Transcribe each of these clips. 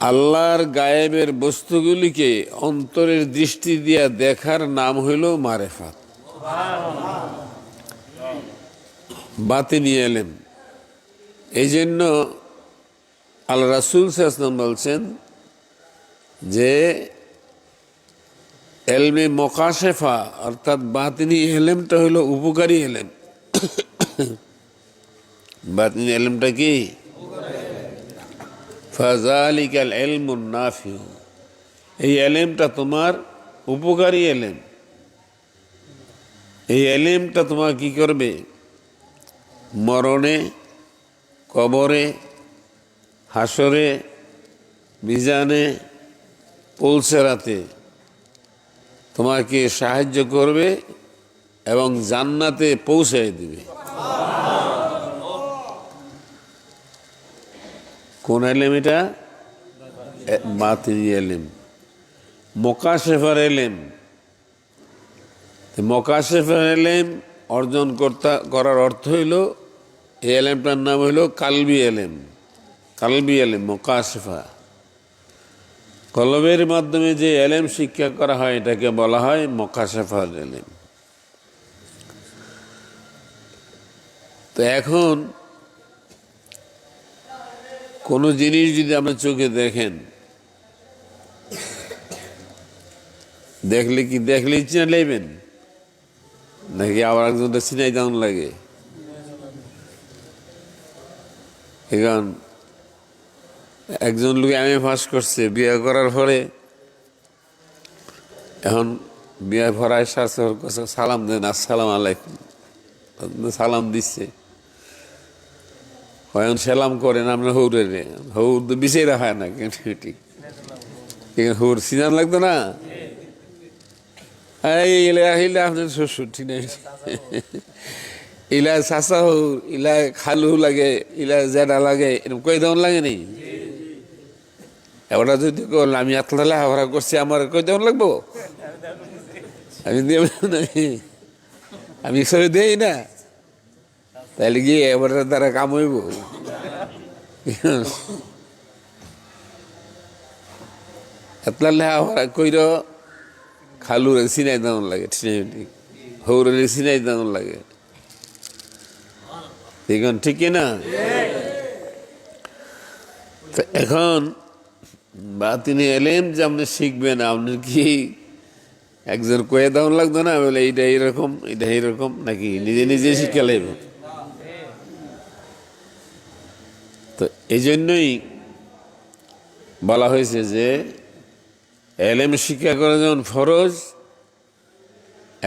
আল্লাহর গায়েবের বস্তুগুলিকে অন্তরের দৃষ্টি দিয়া দেখার নাম হইল মারেফাত। বাতিনি এলেম এই জন্য আল্লাহ রাসুল সাহসাম বলছেন যে, এলমে মকাশেফা, অর্থাৎ বাতিনি এলেমটা হলো উপকারী এলেম। বাতিনি এলেমটা কি? ফাজালিকাল এলমুন নাফিউ। এই এলেমটা তোমার উপকারী এলেম। এই এলেমটা তোমার কি করবে? মরণে, কবরে, হাসরে, মিজানে পৌলসেরাতে তোমাকে সাহায্য করবে এবং জান্নাতে পৌঁছায় দিবে। কোন এলেম এটা? বাতিনি এলেম। মকাশেফার এলেম। মকাশেফার এলেম অর্জন করতা, করার অর্থ হইল, এই এলেমটার নাম হইল কালবি এলেম। কালবি এলেম, মকাশেফা। কলবের মাধ্যমে যে এলেম শিক্ষা করা হয়, এটাকে বলা হয় মকাশেফার এলেম। তো এখন কোনো জিনিস যদি আপনার চোখে দেখেন, দেখলে কি, দেখলে চিনা নেবেন? নাকি আবার একজনটা চিনাই দাউন লাগে? এখন একজন লোক এম এ পাস করছে, বিয়ে করার পরে এখন বিয়ে ভরায় কাছে সালাম দেন, আসসালাম আলাইকুম। সালাম দিচ্ছে। হয়ন সেলাম করেন আপনার হৌরের হৌর তো বিষয় রাখা না ঠিক। হৌর সিনান লাগতো না? ইলা ইলা আপনার শ্বশুর, ঠিক আছে ইলা চাচা হৌর, ইলা খালু লাগে, ইলা জেডা লাগে, এরকম কই দেওয়ান লাগে নি? এবার যদি কল আমি আতলালে হাওড়া করছি, আমার কই দেওয়ান লাগবো? আমি দিয়ে আমি সরে দেই না। তাহলে গিয়ে এবার তারা কাম হইব? এতলা হাওড়া কইর, খালুরে সিনাই দাম লাগে ঠিক হৌরে সিনাই দাম লাগে। এখন ঠিক না এখন বা তিনি এলেন যে আপনি শিখবেন, আপনি কি একজন কয়ে দাম লাগতো না? বলে এইটা এইরকম এটা এইরকম নাকি নিজে নিজে শিক্ষা লাগবে তো এই জন্যই বলা হয়েছে যে এলেম শিক্ষা করা যেমন ফরজ,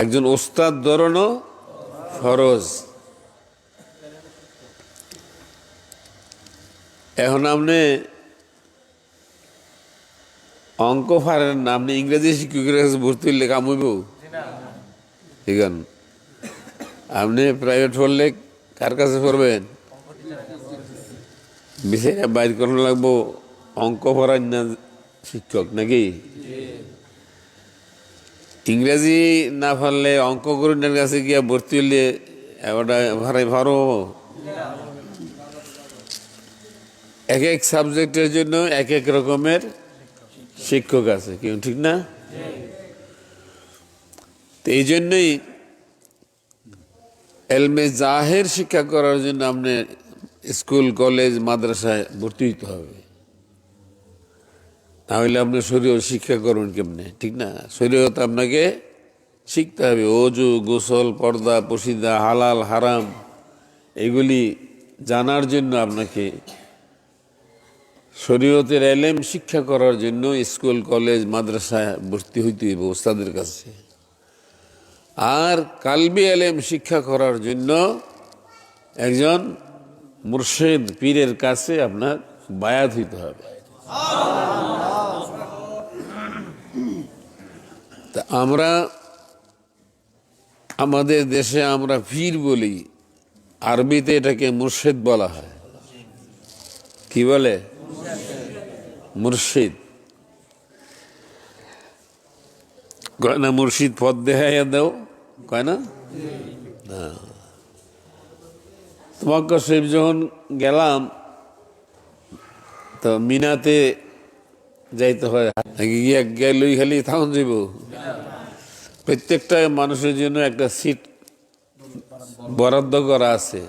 একজন ওস্তাদ ধরনও ফরজ। এখন আপনি অঙ্ক ফারেন না, আপনি ইংরেজি শিক্ষকের কাছে ভর্তি হইলে কামইব ঠিক আপনি প্রাইভেট পড়লে কার কাছে পড়বেন? বিষয় বাইর করানো লাগবো, অঙ্ক পড়ার না শিক্ষক নাকি? ইংরেজি না পারলে অঙ্ক গুরুনের কাছে গিয়া ভর্তি হলে ভাড়াই ভালো এক এক সাবজেক্টের জন্য এক এক রকমের শিক্ষক আছে কেউ ঠিক না? তো এই জন্যই এলমে জাহের শিক্ষা করার জন্য আপনি স্কুল, কলেজ, মাদ্রাসায় ভর্তি হইতে হবে। তাহলে আপনি শরীর শিক্ষা করবেন কেমনে? ঠিক না? শরীয়ত আপনাকে শিখতে হবে। অজু, গোসল, পর্দা, পশিদা, হালাল, হারাম, এগুলি জানার জন্য আপনাকে শরীয়তের এলেম শিক্ষা করার জন্য স্কুল, কলেজ, মাদ্রাসায় ভর্তি হইতে হইব ওস্তাদের কাছে। আর কালবি এলেম শিক্ষা করার জন্য একজন মুর্শেদ পীরের কাছে আপনার বায়াত হইতে হবে। তা আমরা আমাদের দেশে আমরা পীর বলি, আরবিতে এটাকে মুর্শেদ বলা হয়। কি বলে? মুর্শিদ। কয় না, মুর্শিদ পদ দেখাইয়া দাও। কয় না? তোমাকে শরীফ যখন গেলাম, তো মিনাতে যাইতে হয়। গিয়া গেলই খালি থাকুন যাইব প্রত্যেকটা মানুষের জন্য একটা সিট বরাদ্দ করা আছে।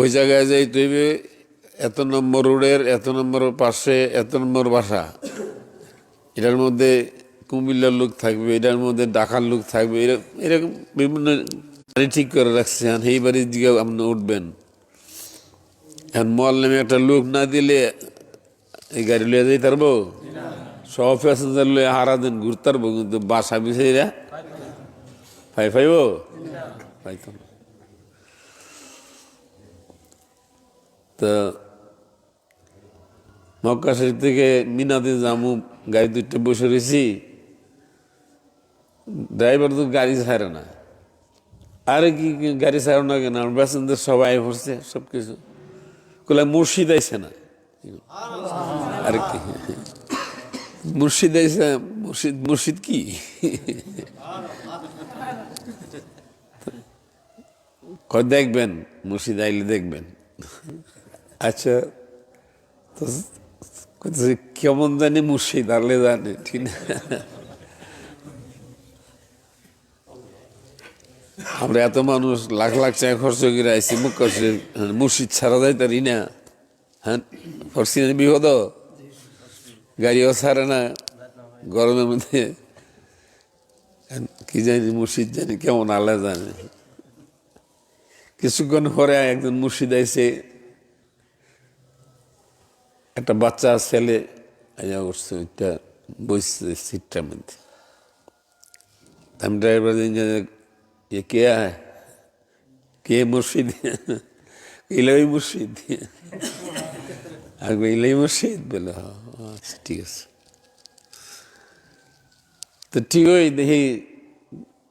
ওই জায়গায় যাইতে হইবে এত নম্বর রোডের, এত নম্বর পাশে, এত নম্বর বাসা। এটার মধ্যে কুমিল্লার লোক থাকবে, এটার মধ্যে ডাকার লোক থাকবে এরকম বিভিন্ন ঠিক করে রাখছে, আর এই বাড়ির দিকে আপনি উঠবেন। এখন মল নেমে একটা লোক না দিলে এই গাড়ি লিয়ে যাই পারব? সব প্যাসেঞ্জার লয়ে হারা দিন, ঘুরতে পারব, কিন্তু বাসা মিশাইরা পাই পাইব পাইতো তো মক্কা শরীফ থেকে মিনাতে জামু গাড়ি দুইটা বসে রয়েছি ড্রাইভার তো গাড়ি ছাড়ে না। আরে কি গাড়ি ছাড়ো না? কেন আমার সবাই পড়ছে সব কিছু কোলা মুর্শিদ আইছে না। আর কি? মুর্শিদ আইসে মুর্শিদ মুর্শিদ কি? দেখবেন, মুর্শিদ আইলে দেখবেন। আচ্ছা তো কেমন জানি মুর্শিদ আলে জানে, ঠিক না? আমরা এত মানুষ, লাখ লাখ টাকা খরচ করে আইসি মুখ করছে মুর্শিদ ছাড়া যায় তারি না। হ্যাঁ না বিপদ? গাড়িও ছাড়ে না, গরমের মধ্যে। কি জানি মুর্শিদ জানি, কেমন আল্লাহ জানে। কিছুক্ষণ পরে একজন মুর্শিদ আইসে একটা বাচ্চা, ছেলে, আয়া উঠছে ওইটা বসছে সিটটার মধ্যে। আমি ড্রাইভার ये क्या है কে মুর্শিদ ইলাই মুর্শিদ আগে ইলাই মুর্শিদ বলে "হ্যাঁ, আচ্ছা ঠিক আছে তো ঠিক ওই দেখি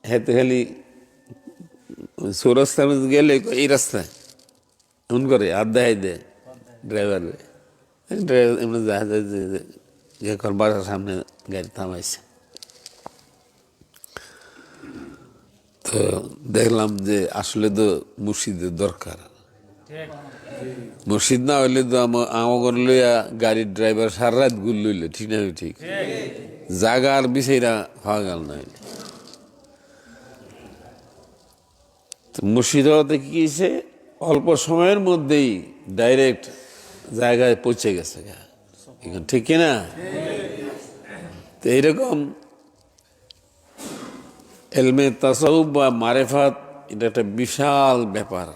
হেতে খালি সৌরাস্তার মধ্যে গেলে কয়, এই রাস্তায় এমন করে আর দেয় দে ড্রাইভার ড্রাইভার এমনি দেখা যায় যে যে কর বাসার সামনে গাড়ি থামাইছে তো দেখলাম যে আসলে তো মুর্শিদের দরকার মুর্শিদ না হইলে তো আমার লইয়া গাড়ির ড্রাইভার সারা রাত গুল লইলে ঠিক না ঠিক জাগা আর বিষয়টা গেল না। তো মুর্শিদ হওয়াতে কি হয়েছে অল্প সময়ের মধ্যেই ডাইরেক্ট জায়গায় পৌঁছে গেছে। এখন ঠিক কিনা তো এইরকম এলমে তাসাউব বা মারেফাত, এটা একটা বিশাল ব্যাপার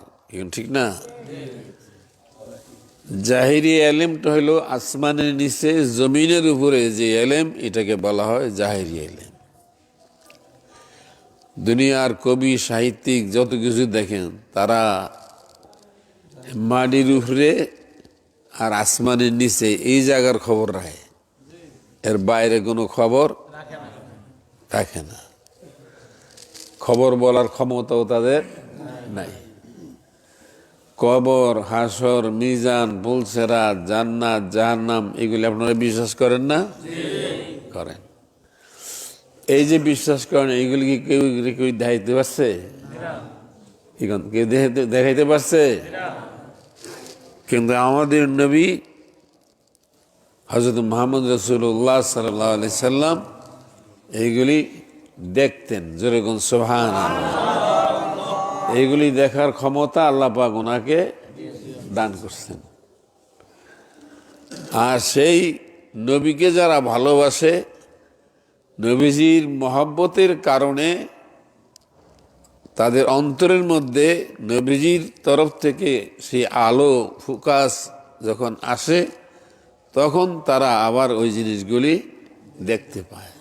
ঠিক না? জাহিরি এলেমটা হলো আসমানের নিচে, জমিনের উপরে যে এলেম, এটাকে বলা হয় জাহিরি এলেম। দুনিয়ার কবি, সাহিত্যিক যত কিছু দেখেন, তারা মাটির উপরে আর আসমানের নিচে এই জায়গার খবর রাখে। এর বাইরে কোনো খবর রাখে না। খবর বলার ক্ষমতাও তাদের নাই। কবর, হাসর, মিজান পুলসেরা জান্নাত, জাহান্নাম, এগুলি আপনারা বিশ্বাস করেন না? করেন। এই যে বিশ্বাস করেন এইগুলি কি কেউ কেউ দেখাইতে পারছে? কেউ দেখাইতে- দেখাইতে পারছে? কিন্তু আমাদের নবী হজরত মোহাম্মদ রসুল্লাহ সাল্লাহ আলি সাল্লাম এইগুলি দেখতেন যেরকম সোহান এইগুলি দেখার ক্ষমতা আল্লাপাক ওনাকে দান করছেন। আর সেই নবীকে যারা ভালোবাসে, নবীজির মহব্বতের কারণে তাদের অন্তরের মধ্যে নবীজির তরফ থেকে সেই আলো, ফুকাস যখন আসে, তখন তারা আবার ওই জিনিসগুলি দেখতে পায়।